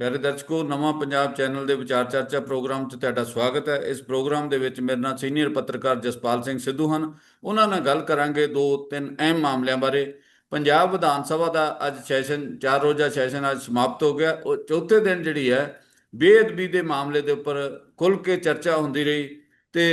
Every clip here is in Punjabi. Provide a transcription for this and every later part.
ਪਿਆਰੇ ਦਰਸ਼ਕੋ, ਨਵਾਂ ਪੰਜਾਬ ਚੈਨਲ ਦੇ ਵਿਚਾਰ ਚਰਚਾ ਪ੍ਰੋਗਰਾਮ 'ਚ ਤੁਹਾਡਾ ਸਵਾਗਤ ਹੈ। ਇਸ ਪ੍ਰੋਗਰਾਮ ਦੇ ਵਿੱਚ ਮੇਰੇ ਨਾਲ ਸੀਨੀਅਰ ਪੱਤਰਕਾਰ ਜਸਪਾਲ ਸਿੰਘ ਸਿੱਧੂ ਹਨ। ਉਹਨਾਂ ਨਾਲ ਗੱਲ ਕਰਾਂਗੇ ਦੋ ਤਿੰਨ ਅਹਿਮ ਮਾਮਲਿਆਂ ਬਾਰੇ। ਪੰਜਾਬ ਵਿਧਾਨ ਸਭਾ ਦਾ ਅੱਜ ਸੈਸ਼ਨ, ਚਾਰ ਰੋਜ਼ਾ ਸੈਸ਼ਨ ਅੱਜ ਸਮਾਪਤ ਹੋ ਗਿਆ। ਉਹ ਚੌਥੇ ਦਿਨ ਜਿਹੜੀ ਹੈ, ਬੇਅਦਬੀ ਦੇ ਮਾਮਲੇ ਦੇ ਉੱਪਰ ਖੁੱਲ੍ਹ ਕੇ ਚਰਚਾ ਹੁੰਦੀ ਰਹੀ ਤੇ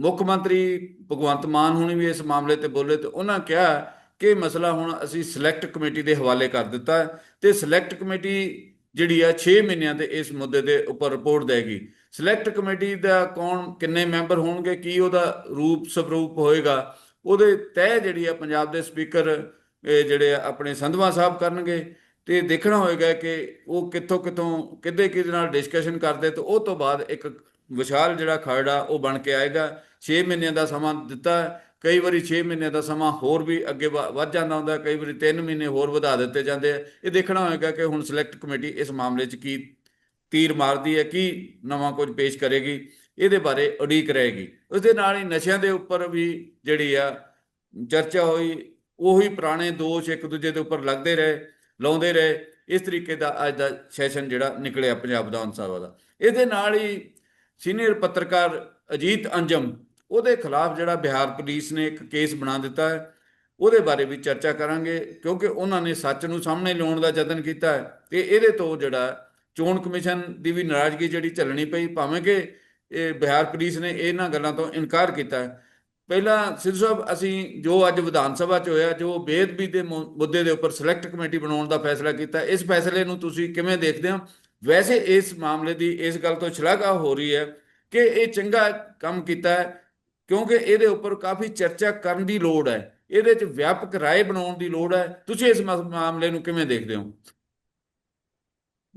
ਮੁੱਖ ਮੰਤਰੀ ਭਗਵੰਤ ਮਾਨ ਹੁਣੀ ਵੀ ਇਸ ਮਾਮਲੇ ਤੇ ਬੋਲੇ ਤੇ ਉਹਨਾਂ ਕਿਹਾ ਕਿ ਇਹ ਮਸਲਾ ਹੁਣ ਅਸੀਂ ਸਿਲੈਕਟ ਕਮੇਟੀ ਦੇ ਹਵਾਲੇ ਕਰ ਦਿੱਤਾ ਹੈ ਤੇ ਸਿਲੈਕਟ ਕਮੇਟੀ ਜਿਹੜੀ ਆ 6 ਮਹੀਨਿਆਂ ਦੇ ਇਸ ਮੁੱਦੇ ਦੇ ਉੱਪਰ ਰਿਪੋਰਟ ਦੇਗੀ। ਸਿਲੈਕਟ ਕਮੇਟੀ ਦਾ ਕੌਣ, ਕਿੰਨੇ ਮੈਂਬਰ ਹੋਣਗੇ, ਕੀ ਉਹਦਾ ਰੂਪ ਸਵਰੂਪ ਹੋਏਗਾ, ਉਹਦੇ ਤੈਅ ਜਿਹੜੀ ਆ ਪੰਜਾਬ ਦੇ ਸਪੀਕਰ ਜਿਹੜੇ ਆ ਆਪਣੇ ਸੰਧਵਾ ਸਾਹਿਬ ਕਰਨਗੇ, ਤੇ ਦੇਖਣਾ ਹੋਏਗਾ ਕਿ ਉਹ ਕਿੱਥੋਂ ਕਿੱਥੋਂ, ਕਿੱਦੇ ਕਿਹਦੇ ਨਾਲ ਡਿਸਕਸ਼ਨ ਕਰਦੇ, ਤੇ ਉਹ ਤੋਂ ਬਾਅਦ ਇੱਕ ਵਿਸ਼ਾਲ ਜਿਹੜਾ ਖਰੜਾ ਉਹ ਬਣ ਕੇ ਆਏਗਾ। 6 ਮਹੀਨਿਆਂ ਦਾ ਸਮਾਂ ਦਿੱਤਾ ਕਈ ਵਾਰੀ 6 ਮਹੀਨੇ ਦਾ ਸਮਾਂ ਹੋਰ ਵੀ ਅੱਗੇ ਵ- ਵੱਧ ਜਾਂਦਾ ਹੁੰਦਾ, ਕਈ ਵਾਰੀ 3 ਮਹੀਨੇ ਹੋਰ ਵਧਾ ਦਿੱਤੇ ਜਾਂਦੇ ਆ। ਇਹ ਦੇਖਣਾ ਹੋਏਗਾ ਕਿ ਹੁਣ ਸਿਲੈਕਟ ਕਮੇਟੀ ਇਸ ਮਾਮਲੇ 'ਚ ਕੀ ਤੀਰ ਮਾਰਦੀ ਹੈ, ਕੀ ਨਵਾਂ ਕੁਝ ਪੇਸ਼ ਕਰੇਗੀ, ਇਹਦੇ ਬਾਰੇ ਉਡੀਕ ਰਹੇਗੀ। ਉਸ ਦੇ ਨਾਲ ਹੀ ਨਸ਼ਿਆਂ ਦੇ ਉੱਪਰ ਵੀ ਜਿਹੜੀ ਆ ਚਰਚਾ ਹੋਈ, ਉਹੀ ਪੁਰਾਣੇ ਦੋਸ਼ ਇੱਕ ਦੂਜੇ ਦੇ ਉੱਪਰ ਲੱਗਦੇ ਰਹੇ, ਲਾਉਂਦੇ ਰਹੇ। ਇਸ ਤਰੀਕੇ ਦਾ ਅੱਜ ਦਾ ਸੈਸ਼ਨ ਜਿਹੜਾ ਨਿਕਲਿਆ ਪੰਜਾਬ ਵਿਧਾਨ ਸਭਾ ਦਾ। ਇਹਦੇ ਨਾਲ ਹੀ ਸੀਨੀਅਰ ਪੱਤਰਕਾਰ ਅਜੀਤ ਅੰਜਮ ਉਹਦੇ ਖਿਲਾਫ ਜਿਹੜਾ ਬਿਹਾਰ ਪੁਲਿਸ ਨੇ ਇੱਕ ਕੇਸ ਬਣਾ ਦਿੱਤਾ ਹੈ, ਉਹਦੇ ਬਾਰੇ ਵੀ ਚਰਚਾ ਕਰਾਂਗੇ, ਕਿਉਂਕਿ ਉਹਨਾਂ ਨੇ ਸੱਚ ਨੂੰ ਸਾਹਮਣੇ ਲਿਆਉਣ ਦਾ ਯਤਨ ਕੀਤਾ ਹੈ ਤੇ ਇਹਦੇ ਤੋਂ ਜਿਹੜਾ ਚੋਣ ਕਮਿਸ਼ਨ ਦੀ ਵੀ ਨਾਰਾਜ਼ਗੀ ਜਿਹੜੀ ਝੱਲਣੀ ਪਈ, ਭਾਵੇਂ ਕਿ ਇਹ ਬਿਹਾਰ ਪੁਲਿਸ ਨੇ ਇਹਨਾਂ ਗੱਲਾਂ ਤੋਂ ਇਨਕਾਰ ਕੀਤਾ ਹੈ। ਪਹਿਲਾਂ ਸਿੱਧੂ ਸਾਹਿਬ, ਅਸੀਂ ਜੋ ਅੱਜ ਵਿਧਾਨ ਸਭਾ 'ਚ ਹੋਇਆ, ਜੋ ਬੇਅਦਬੀ ਦੇ ਮੁ- ਮੁੱਦੇ ਦੇ ਉੱਪਰ ਸਿਲੈਕਟ ਕਮੇਟੀ ਬਣਾਉਣ ਦਾ ਫੈਸਲਾ ਕੀਤਾ, ਇਸ ਫੈਸਲੇ ਨੂੰ ਤੁਸੀਂ ਕਿਵੇਂ ਦੇਖਦੇ ਹੋ? ਵੈਸੇ ਇਸ ਮਾਮਲੇ ਦੀ ਇਸ ਗੱਲ ਤੋਂ ਸ਼ਲਾਘਾ ਹੋ ਰਹੀ ਹੈ ਕਿ ਇਹ ਚੰਗਾ ਕੰਮ ਕੀਤਾ ਹੈ ਕਿਉਂਕਿ ਇਹਦੇ ਉੱਪਰ ਕਾਫੀ ਚਰਚਾ ਕਰਨ ਦੀ ਲੋੜ ਹੈ। ਇਹਦੇ 'ਚ ਵਿਆਪਕ ਰਾਏ ਬਣਾਉਣ ਦੀ ਲੋੜ ਹੈ। ਤੁਸੀਂ ਇਸ ਮਾਮਲੇ ਨੂੰ ਕਿਵੇਂ ਦੇਖਦੇ ਹੋ?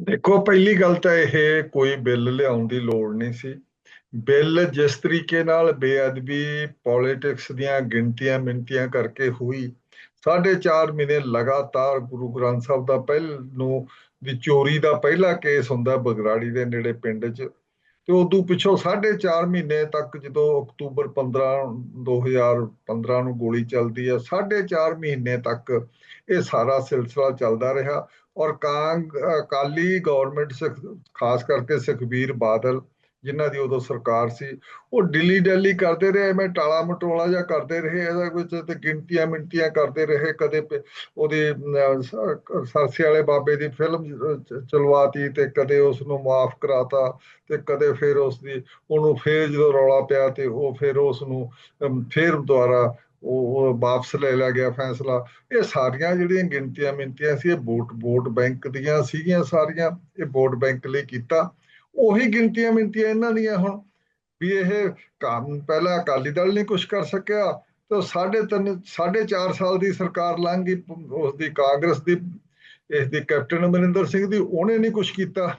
ਦੇਖੋ, ਪਹਿਲੀ ਗੱਲ ਤਾਂ ਇਹ ਕੋਈ ਬਿੱਲ ਲਿਆਉਣ ਦੀ ਲੋੜ ਨਹੀਂ ਸੀ। ਬਿੱਲ ਜਿਸ ਤਰੀਕੇ ਨਾਲ ਬੇਅਦਬੀ, ਪੋਲਿਟਿਕਸ ਦੀਆਂ ਗਿਣਤੀਆਂ ਮਿੰਤੀਆਂ ਕਰਕੇ ਹੋਈ, ਸਾਢੇ ਚਾਰ ਮਹੀਨੇ ਲਗਾਤਾਰ ਗੁਰੂ ਗ੍ਰੰਥ ਸਾਹਿਬ ਦਾ ਪਹਿਲ, ਨੂੰ, ਦੀ ਚੋਰੀ ਦਾ ਪਹਿਲਾ ਕੇਸ ਹੁੰਦਾ ਬਗਰਾੜੀ ਦੇ ਨੇੜੇ ਪਿੰਡ 'ਚ ਤੇ ਉਦੋਂ ਪਿੱਛੋਂ ਸਾਢੇ ਚਾਰ ਮਹੀਨੇ ਤੱਕ ਜਦੋਂ ਅਕਤੂਬਰ 15 2015 ਨੂੰ ਗੋਲੀ ਚੱਲਦੀ ਹੈ ਸਾਢੇ ਚਾਰ ਮਹੀਨੇ ਤੱਕ ਇਹ ਸਾਰਾ ਸਿਲਸਿਲਾ ਚੱਲਦਾ ਰਿਹਾ ਔਰ ਕਾਂਗ, ਅਕਾਲੀ ਗਵਰਨਮੈਂਟ ਖਾਸ ਕਰਕੇ ਸੁਖਬੀਰ ਬਾਦਲ ਜਿਨ੍ਹਾਂ ਦੀ ਉਦੋਂ ਸਰਕਾਰ ਸੀ ਉਹ ਦਿੱਲੀ ਦਿੱਲੀ ਕਰਦੇ ਰਹੇ ਐਵੇਂ ਟਾਲਾ ਮਟੋਲਾ ਜਿਹਾ ਕਰਦੇ ਰਹੇ ਇਹਦਾ ਕੁਝ ਤੇ ਗਿਣਤੀਆਂ ਮਿੰਤੀਆਂ ਕਰਦੇ ਰਹੇ ਕਦੇ ਪ- ਉਹਦੀ ਸਰਸੇ ਵਾਲੇ ਬਾਬੇ ਦੀ ਫਿਲਮ ਚ- ਚਲਵਾਤੀ ਤੇ ਕਦੇ ਉਸ ਨੂੰ ਮਾਫ ਕਰਾਤਾ ਤੇ ਕਦੇ ਫਿਰ ਉਸ ਦੀ ਉਹਨੂੰ ਫੇਰ ਜਦੋਂ ਰੌਲਾ ਪਿਆ ਤੇ ਉਹ ਫਿਰ ਉਸ ਨੂੰ ਅਮ, ਫੇਰ ਦੁਬਾਰਾ ਉਹ ਉਹ ਵਾਪਸ ਲੈ ਲਿਆ ਗਿਆ ਫੈਸਲਾ। ਇਹ ਸਾਰੀਆਂ ਜਿਹੜੀਆਂ ਗਿਣਤੀਆਂ ਮਿੰਤੀਆਂ ਸੀ ਇਹ ਵੋਟ ਵੋਟ ਬੈਂਕ ਦੀਆਂ ਸੀਗੀਆਂ ਸਾਰੀਆਂ ਇਹ ਵੋਟ ਬੈਂਕ ਲਈ ਕੀਤਾ। ਉਹੀ ਗਿਣਤੀਆਂ ਮਿੰਤੀਆਂ ਇਹਨਾਂ ਦੀਆਂ ਹੁਣ, ਵੀ ਇਹ ਕੰਮ ਪਹਿਲਾਂ ਅਕਾਲੀ ਦਲ ਨਹੀਂ ਕੁਝ ਕਰ ਸਕਿਆ, ਤੇ ਸਾਢੇ ਤਿੰਨ, ਸਾਢੇ ਚਾਰ ਸਾਲ ਦੀ ਸਰਕਾਰ ਲੰਘ ਗਈ ਉਸ ਦੀ ਕਾਂਗਰਸ ਦੀ ਇਸ ਦੀ ਕੈਪਟਨ ਅਮਰਿੰਦਰ ਸਿੰਘ ਦੀ, ਉਹਨੇ ਨਹੀਂ ਕੁਝ ਕੀਤਾ।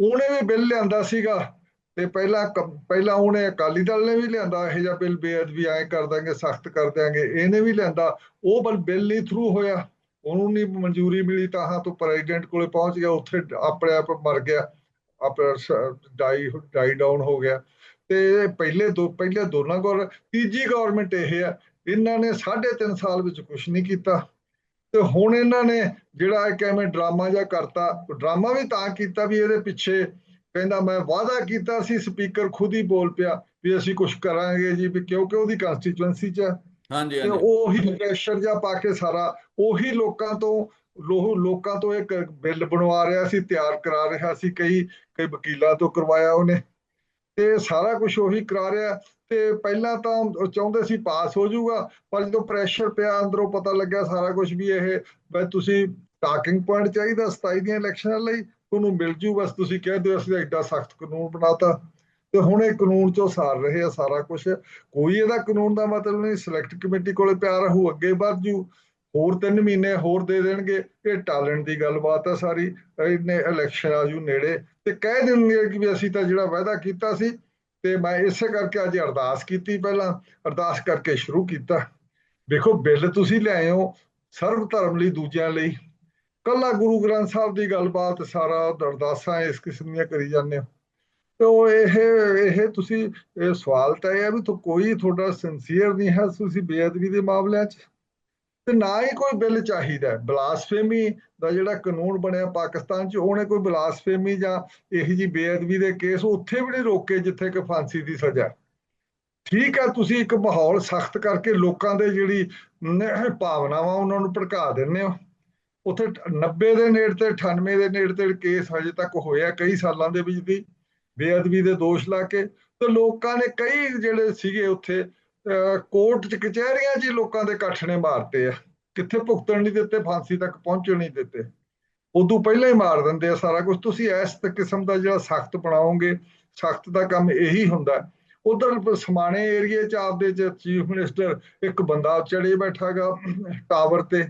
ਉਹਨੇ ਵੀ ਬਿੱਲ ਲਿਆਂਦਾ ਸੀਗਾ, ਤੇ ਪਹਿਲਾਂ ਕ- ਪਹਿਲਾਂ ਉਹਨੇ ਅਕਾਲੀ ਦਲ ਨੇ ਵੀ ਲਿਆਂਦਾ, ਇਹ ਜਿਹਾ ਬਿੱਲ ਬੇਅਦਬੀ ਐ ਕਰ ਦਾਂਗੇ ਸਖਤ ਕਰ ਦਿਆਂਗੇ, ਇਹਨੇ ਵੀ ਲਿਆਂਦਾ। ਉਹ ਬਲ ਬਿੱਲ ਨਹੀਂ ਥਰੂ ਹੋਇਆ, ਉਹਨੂੰ ਨਹੀਂ ਮਨਜ਼ੂਰੀ ਮਿਲੀ, ਤਾਂ ਹਾਂ ਤੋਂ ਪ੍ਰੈਜ਼ੀਡੈਂਟ ਕੋਲੇ ਪਹੁੰਚ ਗਿਆ, ਉੱਥੇ ਆਪਣੇ ਆਪ ਮਰ ਗਿਆ। ਆਪਣਾ ਡਾਈ ਡਾਈ ਡਾਊਨ ਹੋ ਗਿਆ। ਤੇ ਪਹਿਲੇ ਦੋ ਪਹਿਲੇ ਦੋਨਾਂ ਗੌਰ ਤੀਜੀ ਗਵਰਨਮੈਂਟ ਇਹ ਆ ਇਹਨਾਂ ਨੇ 3.5 ਸਾਲ ਵਿੱਚ ਕੁਝ ਨਹੀਂ ਕੀਤਾ। ਤੇ ਹੁਣ ਇਹਨਾਂ ਨੇ ਜਿਹੜਾ ਇੱਕ ਐਵੇਂ ਡਰਾਮਾ ਜਿਹਾ ਕਰਤਾ ਡਰਾਮਾ ਵੀ ਤਾਂ ਕੀਤਾ ਵੀ ਇਹਦੇ ਪਿੱਛੇ ਕਹਿੰਦਾ ਮੈਂ ਵਾਅਦਾ ਕੀਤਾ ਸੀ ਸਪੀਕਰ ਖੁਦ ਹੀ ਬੋਲ ਪਿਆ ਵੀ ਅਸੀਂ ਕੁਝ ਕਰਾਂਗੇ ਜੀ ਵੀ ਕਿਉਂਕਿ ਉਹਦੀ ਕੰਸਟੀਚੁਐਂਸੀ 'ਚ। ਹਾਂਜੀ ਹਾਂਜੀ। ਉਹੀ ਪ੍ਰੈਸ਼ਰ ਜਿਹਾ ਪਾ ਕੇ ਸਾਰਾ ਉਹੀ ਲੋਕਾਂ ਤੋਂ ਲੋਹ ਲੋਕਾਂ ਤੋਂ ਇੱਕ ਬਿੱਲ ਬਣਵਾ ਰਿਹਾ ਸੀ, ਤਿਆਰ ਕਰਾ ਰਿਹਾ ਸੀ, ਕਈ ਕਈ ਵਕੀਲਾਂ ਤੋਂ ਕਰਵਾਇਆ ਉਹਨੇ। ਤੇ ਸਾਰਾ ਕੁਝ ਉਹੀ ਕਰਾ ਰਿਹਾ। ਤੇ ਪਹਿਲਾਂ ਤਾਂ ਚਾਹੁੰਦੇ ਸੀ ਪਾਸ ਹੋ ਜਾਊਗਾ, ਪਰ ਜਦੋਂ ਪ੍ਰੈਸ਼ਰ ਪਿਆ, ਅੰਦਰੋਂ ਪਤਾ ਲੱਗਿਆ ਸਾਰਾ ਕੁਝ ਵੀ ਇਹ, ਬਈ ਤੁਸੀਂ ਟਾਕਿੰਗ ਪੁਆਇੰਟ ਚਾਹੀਦਾ 27 ਦੀਆਂ ਇਲੈਕਸ਼ਨਾਂ ਲਈ, ਤੁਹਾਨੂੰ ਮਿਲ ਜੂ, ਬਸ ਤੁਸੀਂ ਕਹਿ ਦਿਓ ਅਸੀਂ ਐਡਾ ਸਖਤ ਕਾਨੂੰਨ ਬਣਾਤਾ। ਤੇ ਹੁਣ ਇਹ ਕਾਨੂੰਨ ਚੋਂ ਸਾਰ ਰਹੇ ਆ ਸਾਰਾ ਕੁਝ ਕੋਈ ਇਹਦਾ ਕਾਨੂੰਨ ਦਾ ਮਤਲਬ ਨਹੀਂ ਸਿਲੈਕਟ ਕਮੇਟੀ ਕੋਲੇ ਪਿਆ ਰਹੂ, ਅੱਗੇ ਵੱਧ ਜੂ। ਹੋਰ 3 ਮਹੀਨੇ ਹੋਰ ਦੇ ਦੇਣਗੇ, ਇਹ ਟਾਲਣ ਦੀ ਗੱਲਬਾਤ ਆ ਸਾਰੀ ਇਹਨੇ ਇਲੈਕਸ਼ਨ ਆਜੂ ਨੇੜੇ, ਤੇ ਕਹਿ ਦੇਣਗੇ ਕਿ ਵੀ ਅਸੀਂ ਤਾਂ ਜਿਹੜਾ ਵਾਅਦਾ ਕੀਤਾ ਸੀ, ਤੇ ਮੈਂ ਇਸੇ ਕਰਕੇ ਅੱਜ ਅਰਦਾਸ ਕੀਤੀ ਪਹਿਲਾਂ, ਅਰਦਾਸ ਕਰਕੇ ਸ਼ੁਰੂ ਕੀਤਾ। ਦੇਖੋ, ਬਿੱਲ ਤੁਸੀਂ ਲਿਆਏ ਹੋ ਸਰਵ ਧਰਮ ਲਈ ਦੂਜਿਆਂ ਲਈ। ਕੱਲਾ ਗੁਰੂ ਗ੍ਰੰਥ ਸਾਹਿਬ ਦੀ ਗੱਲਬਾਤ ਸਾਰਾ ਅਰਦਾਸਾਂ ਇਸ ਕਿਸਮ ਦੀਆਂ ਕਰੀ ਜਾਂਦੇ ਹੋ। ਤੇ ਉਹ ਇਹ ਇਹ ਤੁਸੀਂ, ਇਹ ਸਵਾਲ ਤਾਂ ਇਹ ਹੈ ਵੀ ਤੋ ਕੋਈ ਤੁਹਾਡਾ ਸਿੰਸੀਅਰ ਨਹੀਂ ਹੈ ਤੁਸੀਂ ਬੇਅਦਬੀ ਦੇ ਮਾਮਲਿਆਂ 'ਚ। ਤੇ ਨਾ ਹੀ ਕੋਈ ਬਿੱਲ ਚਾਹੀਦਾ ਬਲਾਸਫੇਮੀ ਦਾ ਜਿਹੜਾ ਕਾਨੂੰਨ ਬਣਿਆ ਪਾਕਿਸਤਾਨ 'ਚ, ਉਹਨੇ ਕੋਈ ਬਲਾਸਫੇਮੀ ਜਾਂ ਇਹੋ ਜੀ ਬੇਅਦਬੀ ਦੇ ਕੇਸ ਉੱਥੇ ਵੀ ਨਹੀਂ ਰੋਕੇ ਜਿੱਥੇ ਕਿ ਫਾਂਸੀ ਦੀ ਸਜ਼ਾ ਠੀਕ ਹੈ, ਤੁਸੀਂ ਇੱਕ ਮਾਹੌਲ ਸਖਤ ਕਰਕੇ ਲੋਕਾਂ ਦੇ ਜਿਹੜੀ ਭਾਵਨਾਵਾਂ ਉਹਨਾਂ ਨੂੰ ਭੜਕਾ ਦਿੰਦੇ ਹੋ। ਉੱਥੇ 90 ਦੇ ਨੇੜੇ ਤੇ 98 ਦੇ ਨੇੜੇ ਤੇ ਕੇਸ ਹਜੇ ਤੱਕ ਹੋਇਆ ਕਈ ਸਾਲਾਂ ਦੇ ਵਿੱਚ ਦੀ ਬੇਅਦਬੀ ਦੇ ਦੋਸ਼ ਲਾ ਕੇ ਤੇ ਲੋਕਾਂ ਨੇ ਕਈ ਜਿਹੜੇ ਸੀਗੇ ਉੱਥੇ ਕੋਰਟ ਚ ਕਚਹਿਰੀਆਂ 'ਚ ਹੀ ਲੋਕਾਂ ਦੇ ਇਕੱਠ ਨੇ ਮਾਰਤੇ ਆ। ਕਿੱਥੇ ਭੁਗਤਣ ਨਹੀਂ ਦਿੱਤੇ ਫਾਂਸੀ ਤੱਕ ਪਹੁੰਚਣ ਨਹੀਂ ਦਿੱਤੇ। ਉਦੋਂ ਪਹਿਲਾਂ ਹੀ ਮਾਰ ਦਿੰਦੇ ਆ ਸਾਰਾ ਕੁਝ ਤੁਸੀਂ ਇਸ ਕਿਸਮ ਦਾ ਜਿਹੜਾ ਸਖਤ ਬਣਾਓਗੇ ਸਖਤ ਦਾ ਕੰਮ ਇਹੀ ਹੁੰਦਾ। ਉਧਰ ਸਮਾਣੇ ਏਰੀਏ 'ਚ ਆਪਦੇ ਚ ਚੀਫ ਮਿਨਿਸਟਰ ਇੱਕ ਬੰਦਾ ਚੜੇ ਬੈਠਾਗਾ ਟਾਵਰ ਤੇ।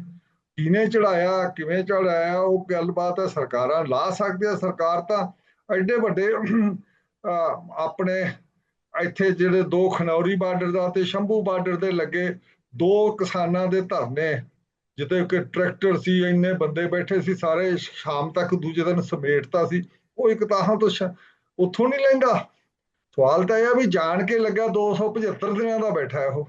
ਕਿਹਨੇ ਚੜਾਇਆ ਕਿਵੇਂ ਚੜਾਇਆ ਉਹ ਗੱਲਬਾਤ ਹੈ ਸਰਕਾਰਾਂ ਲਾ ਸਕਦੇ ਆ। ਸਰਕਾਰ ਤਾਂ ਐਡੇ ਵੱਡੇ ਅਹ, ਆਪਣੇ ਇੱਥੇ ਜਿਹੜੇ ਦੋ ਖਨੌਰੀ ਬਾਰਡਰ ਦਾ ਤੇ ਸ਼ੰਭੂ ਬਾਰਡਰ ਦੇ ਲੱਗੇ ਦੋ ਕਿਸਾਨਾਂ ਦੇ ਧਰਨੇ ਜਿੱਤੇ ਕਿ ਟਰੈਕਟਰ ਸੀ, ਇੰਨੇ ਬੰਦੇ ਬੈਠੇ ਸੀ, ਸਾਰੇ ਸ਼ਾਮ ਤੱਕ ਦੂਜੇ ਦਿਨ ਸਮੇਟਤਾ ਸੀ। ਉਹ ਇੱਕ ਤਾਂ ਤੋਂ ਉੱਥੋਂ ਨਹੀਂ ਲੈਂਦਾ। ਸਵਾਲ ਤਾਂ ਇਹ ਆ ਵੀ ਜਾਣ ਕੇ ਲੱਗਾ 275 ਦਿਨਾਂ ਦਾ ਬੈਠਾ ਉਹ।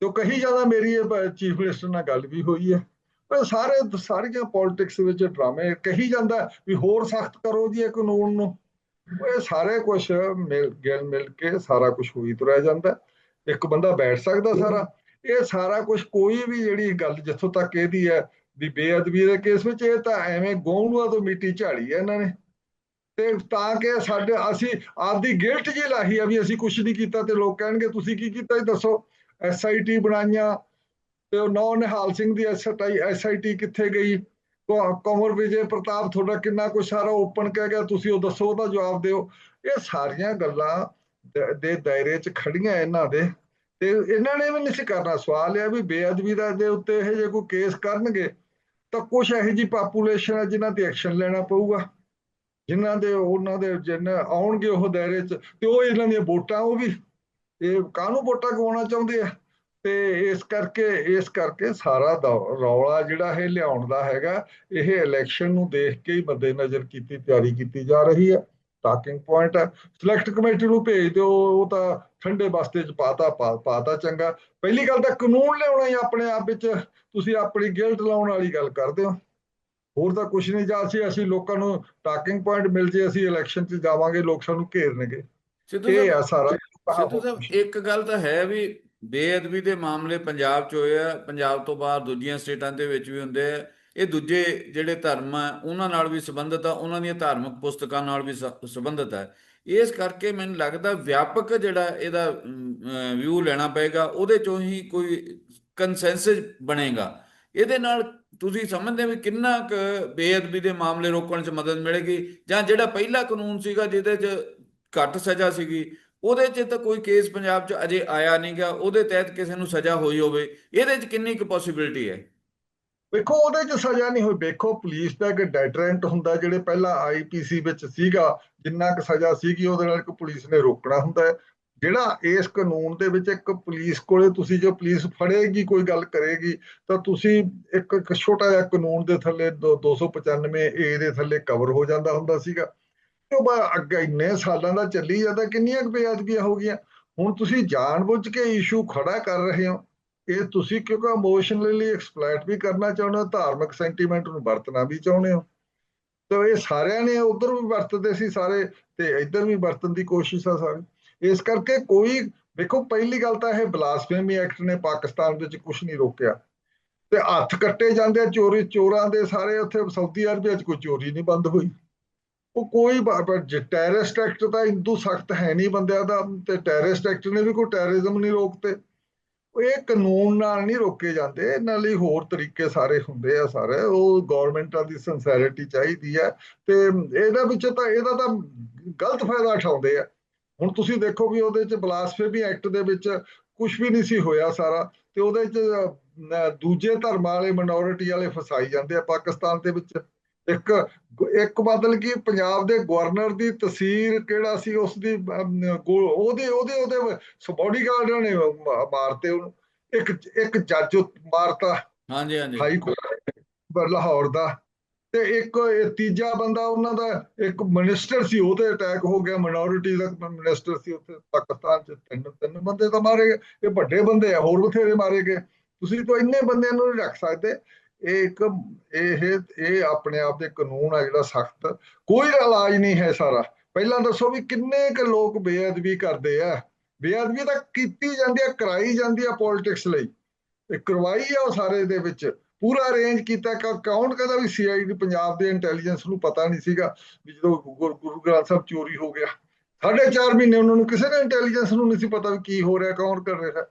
ਤੇ ਉਹ ਕਹੀ ਜਾਂਦਾ ਮੇਰੀ ਚੀਫ ਮਿਨਿਸਟਰ ਨਾਲ ਗੱਲ ਵੀ ਹੋਈ ਹੈ। ਪਰ ਸਾਰੇ, ਸਾਰੀਆਂ ਪੋਲਿਟਿਕਸ ਵਿੱਚ ਡਰਾਮੇ ਕਹੀ ਜਾਂਦਾ ਵੀ ਹੋਰ ਸਖਤ ਕਰੋ ਜੀ ਇਹ ਕਾਨੂੰਨ ਨੂੰ। ਇਹ ਸਾਰੇ ਕੁਝ ਮਿਲ, ਗਿਲ ਮਿਲ ਕੇ ਸਾਰਾ ਕੁਝ ਹੋਈ ਤੁਰਿਆ ਜਾਂਦਾ ਇੱਕ ਬੰਦਾ ਬੈਠ ਸਕਦਾ ਸਾਰਾ। ਇਹ ਸਾਰਾ ਕੁਝ ਕੋਈ ਵੀ ਜਿਹੜੀ ਗੱਲ ਜਿੱਥੋਂ ਤੱਕ ਇਹਦੀ ਹੈ ਵੀ ਬੇਅਦਬੀ ਦੇ ਕੇਸ ਵਿੱਚ, ਇਹ ਤਾਂ ਐਵੇਂ ਗੋਣੂਆਂ ਤੋਂ ਮਿੱਟੀ ਝਾੜੀ ਹੈ ਇਹਨਾਂ ਨੇ। ਤੇ ਤਾਂ ਕਿ ਸਾਡੇ, ਅਸੀਂ ਆਪਦੀ ਗਿਲਟ ਜੀ ਲਾਹੀ ਆ ਵੀ ਅਸੀਂ ਕੁਝ ਨਹੀਂ ਕੀਤਾ ਤੇ ਲੋਕ ਕਹਿਣਗੇ, ਤੁਸੀਂ ਕੀ ਕੀਤਾ ਇਹ ਦੱਸੋ। ਐਸਆਈਟੀ ਬਣਾਈਆਂ ਤੇ ਉਹ ਨੌ ਨਿਹਾਲ ਸਿੰਘ ਦੀ ਐਸਆਈਟੀ ਐਸਆਈਟੀ ਕਿੱਥੇ ਗਈ? ਕੁ- ਕੰਵਰ ਵਿਜੇ ਪ੍ਰਤਾਪ, ਤੁਹਾਡਾ ਕਿੰਨਾ ਕੁਝ ਸਾਰਾ ਓਪਨ ਕਹਿ ਗਿਆ, ਤੁਸੀਂ ਉਹ ਦੱਸੋ, ਉਹਦਾ ਜਵਾਬ ਦਿਓ। ਇਹ ਸਾਰੀਆਂ ਗੱਲਾਂ ਦ- ਦੇ ਦਾਇਰੇ 'ਚ ਖੜੀਆਂ ਇਹਨਾਂ ਦੇ। ਤੇ ਇਹਨਾਂ ਨੇ ਵੀ ਨਹੀਂ ਸੀ ਕਰਨਾ। ਸਵਾਲ ਇਹ ਵੀ ਬੇਅਦਬੀ ਦਾ ਦੇ ਉੱਤੇ ਇਹ ਜੇ ਕੋਈ ਕੇਸ ਕਰਨਗੇ, ਤਾਂ ਕੁਝ ਇਹੋ ਜੀ ਪਾਪੂਲੇਸ਼ਨ ਹੈ ਜਿਨ੍ਹਾਂ ਤੇ ਐਕਸ਼ਨ ਲੈਣਾ ਪਊਗਾ। ਜਿਨ੍ਹਾਂ ਦੇ, ਉਹਨਾਂ ਦੇ ਜਿੰਨ ਆਉਣਗੇ ਉਹ ਦਾਇਰੇ 'ਚ, ਤੇ ਉਹ ਇਹਨਾਂ ਦੀਆਂ ਵੋਟਾਂ ਉਹ ਵੀ, ਇਹ ਕਾਹਨੂੰ ਵੋਟਾਂ ਗਵਾਉਣਾ ਚਾਹੁੰਦੇ ਆ? ਤੇ ਇਸ ਕਰਕੇ ਇਸ ਕਰਕੇ ਸਾਰਾ ਰੌਲਾ ਜਿਹੜਾ ਇਹ ਲਿਆਉਣ ਦਾ ਹੈਗਾ ਇਹ ਇਲੈਕਸ਼ਨ ਨੂੰ ਦੇਖ ਕੇ ਹੀ ਬੰਦੇ ਨਜ਼ਰ ਕੀਤੀ ਤਿਆਰੀ ਕੀਤੀ ਜਾ ਰਹੀ ਹੈ। ਟਾਕਿੰਗ ਪੁਆਇੰਟ ਹੈ। ਸਿਲੈਕਟ ਕਮੇਟੀ ਨੂੰ ਭੇਜ ਦਿਓ ਉਹ ਤਾਂ ਠੰਡੇ ਬਸਤੇ ਚ ਪਾਤਾ ਪਾਤਾ ਚੰਗਾ। ਪਹਿਲੀ ਗੱਲ ਤਾਂ ਕਾਨੂੰਨ ਲਿਆਉਣਾ ਹੀ ਆਪਣੇ ਆਪ ਵਿੱਚ। ਤੁਸੀਂ ਆਪਣੀ ਗਿਲਟ ਲਾਉਣ ਵਾਲੀ ਗੱਲ ਕਰਦੇ ਹੋ। ਹੋਰ ਤਾਂ ਕੁਝ ਨਹੀਂ ਜਾ ਸੀ ਅਸੀਂ ਲੋਕਾਂ ਨੂੰ ਟਾਕਿੰਗ ਪੁਆਇੰਟ ਮਿਲ ਜੇ ਅਸੀਂ ਇਲੈਕਸ਼ਨ 'ਚ ਜਾਵਾਂਗੇ ਲੋਕ ਸਾਨੂੰ ਘੇਰਨਗੇ। ਇਹ ਆ ਸਾਰਾ ਸਿੱਧੂ ਸਾਹਿਬ ਇੱਕ ਗੱਲ ਤਾਂ ਹੈ ਵੀ ਬੇਅਦਬੀ ਦੇ ਮਾਮਲੇ ਪੰਜਾਬ 'ਚ ਹੋਏ ਆ, ਪੰਜਾਬ ਤੋਂ ਬਾਹਰ ਦੂਜੀਆਂ ਸਟੇਟਾਂ ਦੇ ਵਿੱਚ ਵੀ ਹੁੰਦੇ ਆ। ਇਹ ਦੂਜੇ ਜਿਹੜੇ ਧਰਮ ਆ, ਉਹਨਾਂ ਨਾਲ ਵੀ ਸੰਬੰਧਿਤ ਆ, ਉਹਨਾਂ ਦੀਆਂ ਧਾਰਮਿਕ ਪੁਸਤਕਾਂ ਨਾਲ ਵੀ ਸ- ਸੰਬੰਧਿਤ ਹੈ ਇਸ ਕਰਕੇ ਮੈਨੂੰ ਲੱਗਦਾ ਵਿਆਪਕ ਜਿਹੜਾ ਇਹਦਾ ਵਿਊ ਲੈਣਾ ਪਏਗਾ, ਉਹਦੇ ਚੋਂ ਹੀ ਕੋਈ ਕੰਸੈਂਸਸ ਬਣੇਗਾ। ਇਹਦੇ ਨਾਲ ਤੁਸੀਂ ਸਮਝਦੇ ਵੀ ਕਿੰਨਾ ਕੁ ਬੇਅਦਬੀ ਦੇ ਮਾਮਲੇ ਰੋਕਣ 'ਚ ਮਦਦ ਮਿਲੇਗੀ, ਜਾਂ ਜਿਹੜਾ ਪਹਿਲਾ ਕਾਨੂੰਨ ਸੀਗਾ, ਜਿਹਦੇ 'ਚ ਘੱਟ ਸਜ਼ਾ ਸੀਗੀ ਉਹਦੇ 'ਚ ਤਾਂ ਕੋਈ ਕੇਸ ਪੰਜਾਬ 'ਚ ਅਜੇ ਆਇਆ ਨਹੀਂਗਾ ਉਹਦੇ ਤਹਿਤ ਕਿਸੇ ਨੂੰ ਸਜ਼ਾ ਹੋਈ ਹੋਵੇ, ਇਹਦੇ 'ਚ ਕਿੰਨੀ ਕੁ ਪੋਸਿਬਿਲਿਟੀ ਹੈ? ਵੇਖੋ, ਉਹਦੇ 'ਚ ਸਜ਼ਾ ਨਹੀਂ ਹੋਈ। ਵੇਖੋ, ਪੁਲਿਸ ਦਾ ਇੱਕ ਡੈਟਰੈਂਟ ਹੁੰਦਾ, ਜਿਹੜੇ ਪਹਿਲਾਂ ਆਈਪੀਸੀ ਵਿੱਚ ਸੀਗਾ, ਜਿੰਨਾ ਕੁ ਸਜ਼ਾ ਸੀਗੀ, ਉਹਦੇ ਨਾਲ ਇੱਕ ਪੁਲਿਸ ਨੇ ਰੋਕਣਾ ਹੁੰਦਾ ਹੈ। ਜਿਹੜਾ ਇਸ ਕਾਨੂੰਨ ਦੇ ਵਿੱਚ ਇੱਕ ਪੁਲਿਸ ਕੋਲੇ ਤੁਸੀਂ ਜੋ ਪੁਲਿਸ ਫੜੇਗੀ, ਕੋਈ ਗੱਲ ਕਰੇਗੀ, ਤਾਂ ਤੁਸੀਂ ਇੱਕ ਇੱਕ ਛੋਟਾ ਜਿਹਾ ਕਾਨੂੰਨ ਦੇ ਥੱਲੇ ਦੋ- 295 ਏ ਦੇ ਥੱਲੇ ਕਵਰ ਹੋ ਜਾਂਦਾ ਹੁੰਦਾ ਸੀਗਾ। ਉਹ ਬਾ- ਅੱਗੇ ਇੰਨੇ ਸਾਲਾਂ ਦਾ ਚੱਲੀ ਜਾਂਦਾ, ਕਿੰਨੀਆਂ ਬੇਅਦਬੀਆਂ ਹੋ ਗਈਆਂ। ਹੁਣ ਤੁਸੀਂ ਜਾਣਬੁੱਝ ਕੇ ਇਸ਼ੂ ਖੜਾ ਕਰ ਰਹੇ ਹੋ। ਇਹ ਤੁਸੀਂ ਕਿਉਂਕਿ ਇਮੋਸ਼ਨਲੀ ਐਕਸਪਲੋਇਟ ਵੀ ਕਰਨਾ ਚਾਹੁੰਦੇ ਹੋ, ਧਾਰਮਿਕ ਸੈਂਟੀਮੈਂਟ ਨੂੰ ਵਰਤਣਾ ਵੀ ਚਾਹੁੰਦੇ ਹੋ। ਤਾਂ ਇਹ ਸਾਰਿਆਂ ਨੇ ਉਧਰ ਵੀ ਵਰਤਦੇ ਸੀ ਸਾਰੇ, ਤੇ ਇੱਧਰ ਵੀ ਵਰਤਣ ਦੀ ਕੋਸ਼ਿਸ਼ ਆ ਸਾਰੇ। ਇਸ ਕਰਕੇ ਕੋਈ, ਵੇਖੋ ਪਹਿਲੀ ਗੱਲ ਤਾਂ ਇਹ ਬਲਾਸਫੇਮੀ ਐਕਟ ਨੇ ਪਾਕਿਸਤਾਨ ਵਿੱਚ ਕੁਝ ਨਹੀਂ ਰੋਕਿਆ। ਤੇ ਹੱਥ ਕੱਟੇ ਜਾਂਦੇ ਆ ਚੋਰੀ, ਚੋਰਾਂ ਦੇ ਸਾਰੇ ਉੱਥੇ ਸਾਊਦੀ ਅਰਬੀਆ 'ਚ ਕੋਈ ਚੋਰੀ ਨਹੀਂ ਬੰਦ ਹੋਈ। ਉਹ ਕੋਈ ਟੈਰਰਿਸਟ ਐਕਟ ਤਾਂ ਇੰਦੂ ਸਖਤ ਹੈ ਨਹੀਂ ਬੰਦਿਆਂ ਦਾ, ਤੇ ਟੈਰਰਿਸਟ ਐਕਟ ਨੇ ਵੀ ਕੋਈ ਟੈਰਰਿਜ਼ਮ ਨਹੀਂ ਰੋਕਤੇ। ਇਹ ਕਾਨੂੰਨ ਨਾਲ ਨਹੀਂ ਰੋਕੇ ਜਾਂਦੇ, ਇਹਨਾਂ ਲਈ ਹੋਰ ਤਰੀਕੇ ਸਾਰੇ ਹੁੰਦੇ ਆ ਸਾਰੇ, ਉਹ ਗਵਰਨਮੈਂਟਾਂ ਦੀ ਸਿੰਸੈਰਿਟੀ ਚਾਹੀਦੀ ਹੈ, ਤੇ ਇਹਦਾ ਵਿੱਚ ਤਾਂ, ਇਹਦਾ ਤਾਂ ਗਲਤ ਫਾਇਦਾ ਉਠਾਉਂਦੇ ਆ। ਹੁਣ ਤੁਸੀਂ ਦੇਖੋ ਵੀ ਉਹਦੇ ਚ ਬਲਾਸਫੇਮੀ ਐਕਟ ਦੇ ਵਿੱਚ ਕੁਝ ਵੀ ਨਹੀਂ ਸੀ ਹੋਇਆ ਸਾਰਾ, ਤੇ ਉਹਦੇ ਚ ਦੂਜੇ ਧਰਮਾਂ ਵਾਲੇ ਮਿਨੋਰਿਟੀ ਵਾਲੇ ਫਸਾਈ ਜਾਂਦੇ ਆ, ਪਾਕਿਸਤਾਨ ਦੇ ਵਿੱਚ। ਇੱਕ ਇੱਕ ਬਦਲ ਕੀ ਪੰਜਾਬ ਦੇ ਗਵਰਨਰ ਦੀ ਤਸਵੀਰ ਕਿਹੜਾ ਸੀ ਉਸ ਦੀ ਉਹਦੇ ਉਹਦੇ ਉਹਦੇ ਬੋਡੀਗਾਰਡਾਂ ਨੇ ਮਾਰਤੇ ਉਹਨੂੰ। ਇੱਕ ਇੱਕ ਜੱਜ ਮਾਰਤਾ। ਹਾਂਜੀ ਹਾਂਜੀ। ਹਾਈ ਕੋਰਟ ਲਾਹੌਰ ਦਾ। ਤੇ ਇੱਕ ਤੀਜਾ ਬੰਦਾ ਉਹਨਾਂ ਦਾ ਇੱਕ ਮਿਨਿਸਟਰ ਸੀ ਉਹ ਤੇ ਅਟੈਕ ਹੋ ਗਿਆ। ਮਿਨੋਰਿਟੀ ਦਾ ਮਿਨਿਸਟਰ ਸੀ ਉੱਥੇ ਪਾਕਿਸਤਾਨ ਚ। ਤਿੰਨ ਤਿੰਨ ਬੰਦੇ ਤਾਂ ਮਾਰੇ ਗਏ। ਇਹ ਵੱਡੇ ਬੰਦੇ ਆ ਹੋਰ ਬਥੇਰੇ ਮਾਰੇ ਗਏ। ਤੁਸੀਂ ਤਾਂ ਇੰਨੇ ਬੰਦਿਆਂ ਨੂੰ ਨਹੀਂ ਰੱਖ ਸਕਦੇ। ਇਹ ਇੱਕ ਇਹ ਇਹ ਆਪਣੇ ਆਪ ਦੇ ਕਾਨੂੰਨ ਆ ਜਿਹੜਾ ਸਖਤ। ਕੋਈ ਇਲਾਜ ਨਹੀਂ ਹੈ ਸਾਰਾ। ਪਹਿਲਾਂ ਦੱਸੋ ਵੀ ਕਿੰਨੇ ਕੁ ਲੋਕ ਬੇਅਦਬੀ ਕਰਦੇ ਆ? ਬੇਅਦਬੀ ਤਾਂ ਕੀਤੀ ਜਾਂਦੀ ਆ, ਕਰਾਈ ਜਾਂਦੀ ਆ ਪੋਲਿਟਿਕਸ ਲਈ। ਇਹ ਕਰਵਾਈ ਆ ਉਹ ਸਾਰੇ ਦੇ ਵਿੱਚ। ਪੂਰਾ ਅਰੇਂਜ ਕੀਤਾ। ਕ- ਕੌਣ ਕਹਿੰਦਾ ਵੀ ਸੀਆਈਡੀ ਪੰਜਾਬ ਦੇ ਇੰਟੈਲੀਜੈਂਸ ਨੂੰ ਪਤਾ ਨਹੀਂ ਸੀਗਾ ਵੀ ਜਦੋਂ ਗੁਰ- ਗੁਰੂ ਗ੍ਰੰਥ ਸਾਹਿਬ ਚੋਰੀ ਹੋ ਗਿਆ। ਸਾਢੇ ਚਾਰ ਮਹੀਨੇ ਉਹਨਾਂ ਨੂੰ ਕਿਸੇ ਨੇ ਇੰਟੈਲੀਜੈਂਸ ਨੂੰ ਨਹੀਂ ਸੀ ਪਤਾ ਵੀ ਕੀ ਹੋ ਰਿਹਾ, ਕੌਣ ਕਰ ਰਿਹਾ।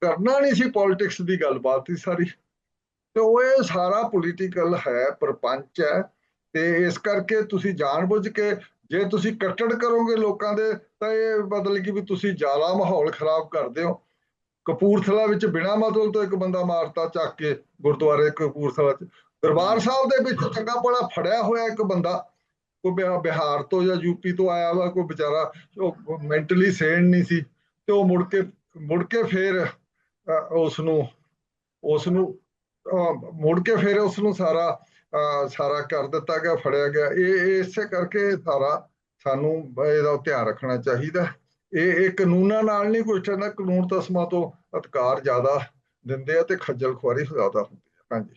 ਕਰਨਾ ਨਹੀਂ ਸੀ ਪੋਲਿਟਿਕਸ ਦੀ ਗੱਲਬਾਤ ਸੀ ਸਾਰੀ। ਤੇ ਉਹ ਇਹ ਸਾਰਾ ਪੋਲੀਟੀਕਲ ਹੈ, ਪ੍ਰਪੰਚ ਹੈ ਤੇ ਇਸ ਕਰਕੇ ਤੁਸੀਂ ਜਾਣਬੁੱਝ ਕੇ ਜੇ ਤੁਸੀਂ ਕੱਟੜ ਕਰੋਗੇ ਲੋਕਾਂ ਦੇ ਤਾਂ ਇਹ ਬਦਲ ਕਿ ਵੀ ਤੁਸੀਂ ਜ਼ਿਆਦਾ ਮਾਹੌਲ ਖਰਾਬ ਕਰਦੇ ਹੋ। ਕਪੂਰਥਲਾ ਵਿੱਚ ਬਿਨਾਂ ਮਤਲਬ ਤੋਂ ਇੱਕ ਬੰਦਾ ਮਾਰਤਾ ਚੱਕ ਕੇ ਗੁਰਦੁਆਰੇ ਕਪੂਰਥਲਾ ਚ। ਦਰਬਾਰ ਸਾਹਿਬ ਦੇ ਵਿੱਚ ਚੰਗਾ ਭਲਾ ਫੜਿਆ ਹੋਇਆ ਇੱਕ ਬੰਦਾ ਕੋਈ ਬਿਹਾਰ ਤੋਂ ਜਾਂ ਯੂਪੀ ਤੋਂ ਆਇਆ ਵਾ, ਕੋਈ ਵਿਚਾਰਾ ਉਹ ਮੈਂਟਲੀ ਸੇਨ ਨਹੀਂ ਸੀ ਤੇ ਉਹ ਮੁੜ ਕੇ ਮੁੜ ਕੇ ਫੇਰ ਉਸ ਨੂੰ ਉਸ ਨੂੰ ਮੁੜ ਕੇ ਫਿਰ ਉਸ ਨੂੰ ਸਾਰਾ ਸਾਰਾ ਕਰ ਦਿੱਤਾ ਗਿਆ ਫੜਿਆ ਗਿਆ। ਇਹ ਇਸੇ ਕਰਕੇ ਸਾਰਾ ਸਾਨੂੰ ਇਹਦਾ ਧਿਆਨ ਰੱਖਣਾ ਚਾਹੀਦਾ। ਇਹ ਇਹ ਕਾਨੂੰਨਾਂ ਨਾਲ ਨਹੀਂ ਕੁਛ ਨਾ ਕਾਨੂੰਨ ਤਸਮਾ ਤੋਂ ਅਧਿਕਾਰ ਜ਼ਿਆਦਾ ਦਿੰਦੇ ਆ ਤੇ ਖੱਜਲ ਖੁਆਰੀ ਜ਼ਿਆਦਾ ਹੁੰਦੀ ਹੈ ਹਾਂਜੀ।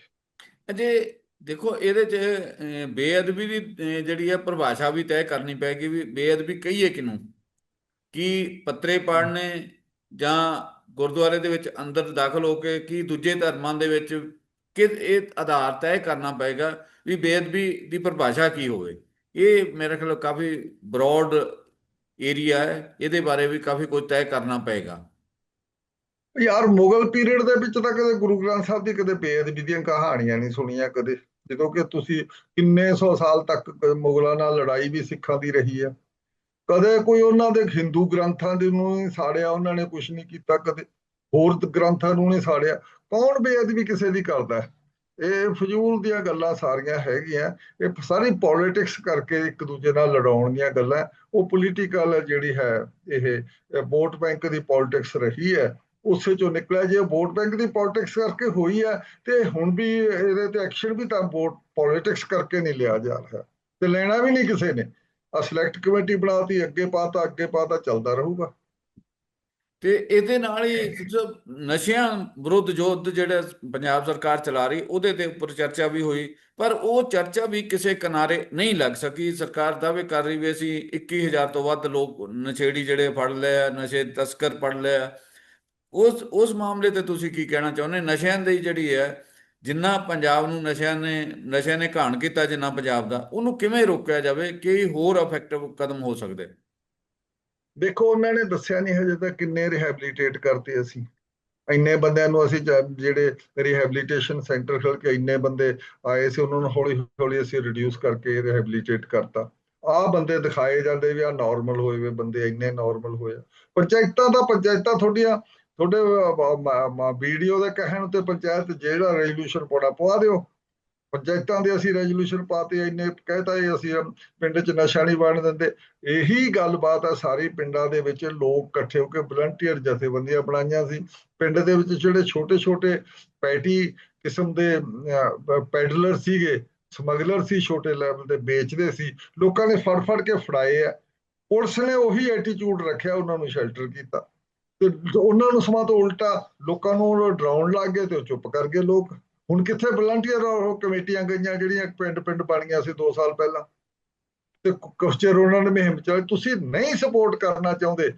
ਅਜੇ ਦੇਖੋ ਇਹਦੇ ਚ ਅਹ, ਬੇਅਦਬੀ ਦੀ ਜਿਹੜੀ ਹੈ ਪਰਿਭਾਸ਼ਾ ਵੀ ਤੈਅ ਕਰਨੀ ਪੈਗੀ ਵੀ ਬੇਅਦਬੀ ਕਹੀਏ ਕਿਨੂੰ ਕੀ ਪੱਤਰੇ ਪਾੜਨੇ ਜਾਂ ਗੁਰਦੁਆਰੇ ਦੇ ਵਿੱਚ ਅੰਦਰ ਦਾਖਲ ਹੋ ਕੇ ਕੀ ਦੂਜੇ ਧਰਮਾਂ ਦੇ ਵਿੱਚ ਕਿ ਇਹ ਆਧਾਰ ਤੈਅ ਕਰਨਾ ਪਏਗਾ ਵੀ ਬੇਅਦਬੀ ਦੀ ਪਰਿਭਾਸ਼ਾ ਕੀ ਹੋਵੇ? ਇਹ ਮੇਰੇ ਖਿਆਲ ਕਾਫੀ ਬ੍ਰੌਡ ਏਰੀਆ ਹੈ, ਇਹਦੇ ਬਾਰੇ ਵੀ ਕਾਫੀ ਕੁਝ ਤੈਅ ਕਰਨਾ ਪਏਗਾ। ਯਾਰ ਮੁਗਲ ਪੀਰੀਅਡ ਦੇ ਵਿੱਚ ਤਾਂ ਕਦੇ ਗੁਰੂ ਗ੍ਰੰਥ ਸਾਹਿਬ ਦੀ ਕਦੇ ਬੇਅਦਬੀ ਦੀਆਂ ਕਹਾਣੀਆਂ ਨਹੀਂ ਸੁਣੀਆਂ ਕਦੇ, ਜਦੋਂ ਕਿ ਤੁਸੀਂ ਕਿੰਨੇ ਸੌ ਸਾਲ ਤੱਕ ਮੁਗਲਾਂ ਨਾਲ ਲੜਾਈ ਵੀ ਸਿੱਖਾਂ ਦੀ ਰਹੀ ਹੈ। ਕਦੇ ਕੋਈ ਉਹਨਾਂ ਦੇ ਹਿੰਦੂ ਗ੍ਰੰਥਾਂ ਦੇ ਨੂੰ ਨਹੀਂ ਸਾੜਿਆ, ਉਹਨਾਂ ਨੇ ਕੁਝ ਨਹੀਂ ਕੀਤਾ, ਕਦੇ ਹੋਰ ਗ੍ਰੰਥਾਂ ਨੂੰ ਨਹੀਂ ਸਾੜਿਆ। ਕੌਣ ਬੇਅਦਬੀ ਕਿਸੇ ਦੀ ਕਰਦਾ? ਇਹ ਫਜ਼ੂਲ ਦੀਆਂ ਗੱਲਾਂ ਸਾਰੀਆਂ ਹੈਗੀਆਂ। ਇਹ ਸਾਰੀ ਪੋਲਿਟਿਕਸ ਕਰਕੇ ਇੱਕ ਦੂਜੇ ਨਾਲ ਲੜਾਉਣ ਦੀਆਂ ਗੱਲਾਂ। ਉਹ ਪੋਲੀਟੀਕਲ ਜਿਹੜੀ ਹੈ, ਇਹ ਵੋਟ ਬੈਂਕ ਦੀ ਪੋਲਿਟਿਕਸ ਰਹੀ ਹੈ। ਉਸੇ ਚੋਂ ਨਿਕਲਿਆ। ਜੇ ਵੋਟ ਬੈਂਕ ਦੀ ਪੋਲਿਟਿਕਸ ਕਰਕੇ ਹੋਈ ਹੈ, ਤੇ ਹੁਣ ਵੀ ਇਹਦੇ ਤੇ ਐਕਸ਼ਨ ਵੀ ਤਾਂ ਵੋਟ ਪੋਲਿਟਿਕਸ ਕਰਕੇ ਨਹੀਂ ਲਿਆ ਜਾ ਰਿਹਾ। ਤੇ ਲੈਣਾ ਵੀ ਨਹੀਂ ਕਿਸੇ ਨੇ। ਆ ਸਿਲੈਕਟ ਕਮੇਟੀ ਬਣਾਤੀ, ਅੱਗੇ ਪਾਤਾ ਅੱਗੇ ਪਾਤਾ, ਚੱਲਦਾ ਰਹੂਗਾ। ਤੇ ਇਹਦੇ ਨਾਲ ਹੀ ਜੋ ਨਸ਼ਿਆਂ ਵਿਰੁੱਧ ਯੁੱਧ ਜਿਹੜਾ ਪੰਜਾਬ ਸਰਕਾਰ ਚਲਾ ਰਹੀ, ਉਹਦੇ ਤੇ ਉੱਪਰ ਚਰਚਾ ਵੀ ਹੋਈ। ਪਰ ਉਹ ਚਰਚਾ ਵੀ ਕਿਸੇ ਕਿਨਾਰੇ ਨਹੀਂ ਲੱਗ ਸਕੀ। ਸਰਕਾਰ ਦਾਅਵੇ ਕਰ ਰਹੀ ਵੀ ਅਸੀਂ 21000 ਤੋਂ ਵੱਧ ਲੋਕ ਨਸ਼ੇੜੀ ਜਿਹੜੇ ਫੜ ਲਏ ਨਸ਼ੇ ਤਸਕਰ ਫੜ ਲਏ ਉਸ ਉਸ ਮਾਮਲੇ ਤੇ ਤੁਸੀਂ ਕੀ ਕਹਿਣਾ ਚਾਹੁੰਦੇ? ਨਸ਼ਿਆਂ ਦੀ ਜਿਹੜੀ ਹੈ ਜਿੰਨਾ ਪੰਜਾਬ ਨੂੰ ਨਸ਼ਿਆਂ ਨੇ ਨਸ਼ਿਆਂ ਨੇ ਘਾਣ ਕੀਤਾ ਜਿੰਨਾ ਪੰਜਾਬ ਦਾ, ਉਹਨੂੰ ਕਿਵੇਂ ਰੋਕਿਆ ਜਾਵੇ ਕਿ ਹੋਰ ਇਫੈਕਟਿਵ ਕਦਮ ਹੋ ਸਕਦੇ ਦੇਖੋ, ਉਹਨਾਂ ਨੇ ਦੱਸਿਆ ਨਹੀਂ ਹਜੇ ਤੱਕ ਕਿੰਨੇ ਰਿਹੈਬਿਲਿਟੇਟ ਕਰਤੇ ਅਸੀਂ। ਇੰਨੇ ਬੰਦਿਆਂ ਨੂੰ ਅਸੀਂ ਜਿਹੜੇ ਰਿਹੈਬਿਲਿਟੇਸ਼ਨ ਸੈਂਟਰ ਖੋਲ ਕੇ ਇੰਨੇ ਬੰਦੇ ਆਏ ਸੀ, ਉਹਨਾਂ ਨੂੰ ਹੌਲੀ ਹੌਲੀ ਅਸੀਂ ਰਿਡਿਊਸ ਕਰਕੇ ਰਿਹੈਬਿਲਿਟੇਟ ਕਰਤਾ। ਆਹ ਬੰਦੇ ਦਿਖਾਏ ਜਾਂਦੇ ਵੀ ਆ ਨਾਰਮਲ ਹੋਏ ਵੇ ਬੰਦੇ, ਇੰਨੇ ਨਾਰਮਲ ਹੋਏ ਆ। ਪੰਚਾਇਤਾਂ ਦਾ ਪੰਚਾਇਤਾਂ ਤੁਹਾਡੀਆਂ ਤੁਹਾਡੇ ਵੀਡੀਓ ਦੇ ਕਹਿਣ ਤੇ ਪੰਚਾਇਤ ਜਿਹੜਾ ਰੈਜ਼ੋਲੂਸ਼ਨ ਪਾਉਣਾ, ਪਵਾ ਦਿਓ। ਪੰਚਾਇਤਾਂ ਦੇ ਅਸੀਂ ਰੈਜ਼ੋਲੂਸ਼ਨ ਪਾਤੇ ਇੰਨੇ ਕਹਿਤਾ ਇਹ ਅਸੀਂ ਪਿੰਡ 'ਚ ਨਸ਼ਾ ਨਹੀਂ ਵੜਨ ਦਿੰਦੇ। ਇਹੀ ਗੱਲਬਾਤ ਆ ਸਾਰੀ ਪਿੰਡਾਂ ਦੇ ਵਿੱਚ, ਲੋਕ ਇਕੱਠੇ ਹੋ ਕੇ ਵਲੰਟੀਅਰ ਜਥੇਬੰਦੀਆਂ ਬਣਾਈਆਂ ਸੀ। ਪਿੰਡ ਦੇ ਵਿੱਚ ਜਿਹੜੇ ਛੋਟੇ ਛੋਟੇ ਪੈਟੀ ਕਿਸਮ ਦੇ ਪੈਡਲਰ ਸੀਗੇ, ਸਮਗਲਰ ਸੀ ਛੋਟੇ ਲੈਵਲ ਤੇ ਵੇਚਦੇ ਸੀ। ਲੋਕਾਂ ਨੇ ਫੜ ਫੜ ਕੇ ਫੜਾਏ ਆ। ਪੁਲਿਸ ਨੇ ਉਹੀ ਐਟੀਟਿਊਡ ਰੱਖਿਆ, ਉਹਨਾਂ ਨੂੰ ਸ਼ੈਲਟਰ ਕੀਤਾ। ਤੇ ਉਹਨਾਂ ਨੂੰ ਸਮਾਂ ਤੋਂ ਉਲਟਾ ਲੋਕਾਂ ਨੂੰ ਡਰਾਉਣ ਲੱਗ ਗਏ ਤੇ ਉਹ ਚੁੱਪ ਕਰ ਗਏ ਲੋਕ। ਹੁਣ ਕਿੱਥੇ ਵਲੰਟੀਅਰ ਉਹ ਕਮੇਟੀਆਂ ਗਈਆਂ ਜਿਹੜੀਆਂ ਪਿੰਡ ਪਿੰਡ ਬਣੀਆਂ ਸੀ 2 ਸਾਲ ਪਹਿਲਾਂ। ਤੇ ਕੁ- ਚਿਰ ਉਹਨਾਂ ਨੇ ਮੁਹਿੰਮ ਚਲਾਈ। ਤੁਸੀਂ ਨਹੀਂ ਸਪੋਰਟ ਕਰਨਾ ਚਾਹੁੰਦੇ।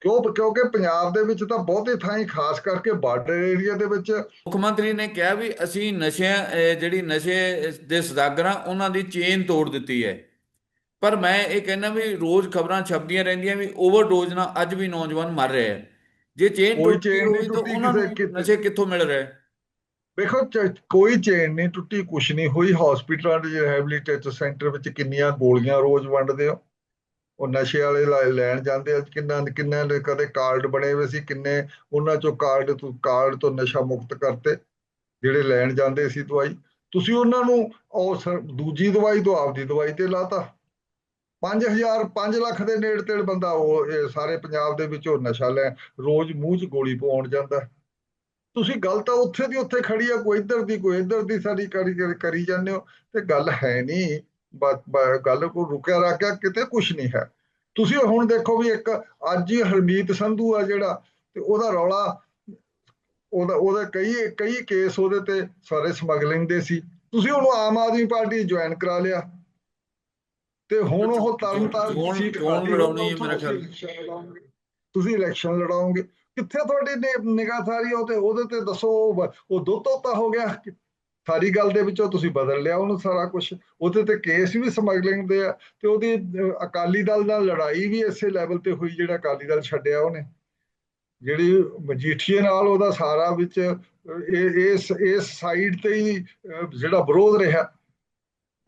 ਕਿਉਂ, ਕਿਉਂਕਿ ਪੰਜਾਬ ਦੇ ਵਿੱਚ ਤਾਂ ਬਹੁਤੇ ਥਾਈਂ ਖਾਸ ਕਰਕੇ ਬਾਰਡਰ ਏਰੀਆ ਦੇ ਵਿੱਚ ਮੁੱਖ ਮੰਤਰੀ ਨੇ ਕਿਹਾ ਵੀ ਅਸੀਂ ਨਸ਼ਿਆਂ ਜਿਹੜੀ ਨਸ਼ੇ ਦੇ ਸਦਾਗਰਾਂ, ਉਹਨਾਂ ਦੀ ਚੇਨ ਤੋੜ ਦਿੱਤੀ ਹੈ। ਪਰ ਮੈਂ ਇਹ ਕਹਿੰਦਾ ਵੀ ਰੋਜ਼ ਖਬਰਾਂ ਛਪਦੀਆਂ ਰਹਿੰਦੀਆਂ ਵੀ ਓਵਰਡੋਜ਼ ਨਾਲ ਅੱਜ ਵੀ ਨੌਜਵਾਨ ਮਰ ਰਹੇ ਹੈ। ਜੇ ਚੇਨ ਟੁੱਟੀ ਹੋਈ ਤਾਂ ਉਹਨਾਂ ਨੂੰ। ਨਸ਼ੇ ਕਿੱਥੋਂ ਮਿਲ ਰਹੇ ਵੇਖੋ ਕੋਈ ਚੇਨ ਨਹੀਂ ਟੁੱਟੀ ਕੁਛ ਨਹੀਂ ਹੋਈ। ਹਸਪੀਟਲਾਂ ਦੇ ਰਿਹੈਬਿਲਿਟੇਸ਼ਨ ਸੈਂਟਰ ਵਿੱਚ ਕਿੰਨੀਆਂ ਗੋਲੀਆਂ ਰੋਜ਼ ਵੰਡਦੇ ਹੋ। ਉਹ ਨਸ਼ੇ ਵਾਲੇ ਲੈਣ ਜਾਂਦੇ ਆ। ਕਿੰਨਾ ਕਿੰਨਾ ਕਦੇ ਕਾਰਡ ਬਣੇ ਹੋਏ ਸੀ ਕਿੰਨੇ ਉਹਨਾਂ ਚੋਂ ਕਾਰਡ ਤੋਂ ਕਾਰਡ ਤੋਂ ਨਸ਼ਾ ਮੁਕਤ ਕਰਤੇ ਜਿਹੜੇ ਲੈਣ ਜਾਂਦੇ ਸੀ ਦਵਾਈ। ਤੁਸੀਂ ਉਹਨਾਂ ਨੂੰ ਉਹ ਦੂਜੀ ਦਵਾਈ ਤੋਂ ਆਪਦੀ ਦਵਾਈ ਤੇ ਲਾਤਾ। 5000 5 ਲੱਖ ਦੇ ਨੇੜੇ ਤੇੜ ਬੰਦਾ ਉਹ ਸਾਰੇ ਪੰਜਾਬ ਦੇ ਵਿੱਚ ਉਹ ਨਸ਼ਾ ਲੈ, ਰੋਜ਼ ਮੂੰਹ 'ਚ ਗੋਲੀ ਪਾਉਣ ਜਾਂਦਾ। ਤੁਸੀਂ ਗੱਲ ਤਾਂ ਉੱਥੇ ਦੀ ਉੱਥੇ ਖੜੀ ਆ, ਕੋਈ ਇੱਧਰ ਦੀ, ਕੋਈ ਇੱਧਰ ਦੀ ਸਾਡੀ ਕਰੀ, ਕਰੀ- ਜਾਂਦੇ ਹੋ। ਤੇ ਗੱਲ ਹੈ ਨਹੀਂ ਗੱਲ ਕੋ ਰੁਕਿਆ ਰਾਕਿਆ ਕਿਤੇ ਕੁਝ ਨਹੀਂ ਹੈ। ਤੁਸੀਂ ਹੁਣ ਦੇਖੋ ਵੀ ਇੱਕ ਅੱਜ ਹੀ ਹਰਮੀਤ ਸੰਧੂ ਆ ਜਿਹੜਾ, ਤੇ ਉਹਦਾ ਰੌਲਾ, ਉਹਦਾ ਉਹਦਾ ਕਈ ਕਈ ਕੇਸ ਉਹਦੇ ਤੇ ਸਾਰੇ ਸਮਗਲਿੰਗ ਦੇ ਸੀ। ਤੁਸੀਂ ਉਹਨੂੰ ਆਮ ਆਦਮੀ ਪਾਰਟੀ ਜੁਆਇਨ ਕਰਾ ਲਿਆ। ਤੇ ਹੁਣ ਉਹ ਤਰਨ ਤਾਰਨ ਚੋਣ- ਸੀਟ ਖਾਲੀ ਲੜਾਉਣੀ ਹੈ ਮੇਰਾ ਖਿਆਲ। ਤੁਸੀਂ ਇਲੈਕਸ਼ਨ ਲੜਾਓਗੇ। ਕਿੱਥੇ ਤੁਹਾਡੀ ਨਿਗਾਹ ਸਾਰੀ ਉਹ ਤੇ ਉਹਦੇ ਤੇ ਦੱਸੋ ਉਹ ਦੋ ਤੋਤਾ ਹੋ ਗਿਆ। ਸਾਰੀ ਗੱਲ ਦੇ ਵਿੱਚੋਂ ਤੁਸੀਂ ਬਦਲ ਲਿਆ ਉਹਨੂੰ ਸਾਰਾ ਕੁਝ ਉਹਦੇ ਤੇ ਕੇਸ ਵੀ ਸਮਗਲਿੰਗ ਦੇ ਆ ਤੇ ਉਹਦੀ ਅਕਾਲੀ ਦਲ ਨਾਲ ਲੜਾਈ ਵੀ ਇਸੇ ਲੈਵਲ ਤੇ ਹੋਈ ਜਿਹੜਾ ਅਕਾਲੀ ਦਲ ਛੱਡਿਆ ਉਹਨੇ। ਜਿਹੜੀ ਮਜੀਠੀਏ ਨਾਲ ਉਹਦਾ ਸਾਰਾ ਵਿੱਚ ਇਸ ਇਸ ਸਾਈਡ ਤੇ ਹੀ ਜਿਹੜਾ ਵਿਰੋਧ ਰਿਹਾ।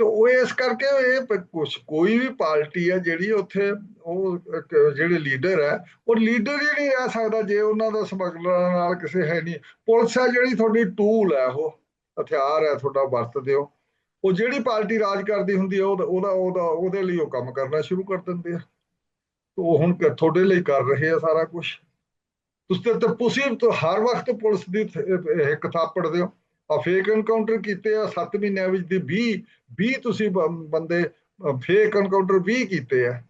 ਤੇ ਉਹ ਇਸ ਕਰਕੇ ਇਹ ਕੁਛ ਕੋਈ ਵੀ ਪਾਰਟੀ ਹੈ ਜਿਹੜੀ ਉੱਥੇ ਉਹ ਜਿਹੜੇ ਲੀਡਰ ਹੈ, ਉਹ ਲੀਡਰ ਹੀ ਨਹੀਂ ਰਹਿ ਸਕਦਾ ਜੇ ਉਹਨਾਂ ਦਾ ਸਮਗਲਰਾਂ ਨਾਲ ਕਿਸੇ ਹੈ ਨਹੀਂ। ਪੁਲਿਸ ਹੈ ਜਿਹੜੀ ਤੁਹਾਡੀ ਟੂਲ ਹੈ ਉਹ, ਹਥਿਆਰ ਹੈ ਤੁਹਾਡਾ ਵਰਤਦੇ ਹੋ ਉਹ ਜਿਹੜੀ ਪਾਰਟੀ ਰਾਜ ਕਰਦੀ ਹੁੰਦੀ ਹੈ, ਉਹਦਾ ਉਹਦਾ ਉਹਦਾ, ਉਹਦੇ ਲਈ ਉਹ ਕੰਮ ਕਰਨਾ ਸ਼ੁਰੂ ਕਰ ਦਿੰਦੇ ਆ। ਉਹ ਹੁਣ ਤੁਹਾਡੇ ਲਈ ਕਰ ਰਹੇ ਆ ਸਾਰਾ ਕੁਝ ਤੁਸੀਂ ਤੇ- ਤੁਸੀਂ ਹਰ ਵਕਤ ਪੁਲਿਸ ਦੀ ਇੱਕ ਥਾਪੜ ਦਿਓ। ਆ ਫੇਕ ਐਨਕਾਊਂਟਰ ਕੀਤੇ ਆ 7 ਮਹੀਨਿਆਂ ਵਿੱਚ ਦੀ 20 20 ਤੁਸੀਂ ਬ- ਬੰਦੇ ਫੇਕ ਐਨਕਾਊਂਟਰ 20 ਕੀਤੇ ਆ।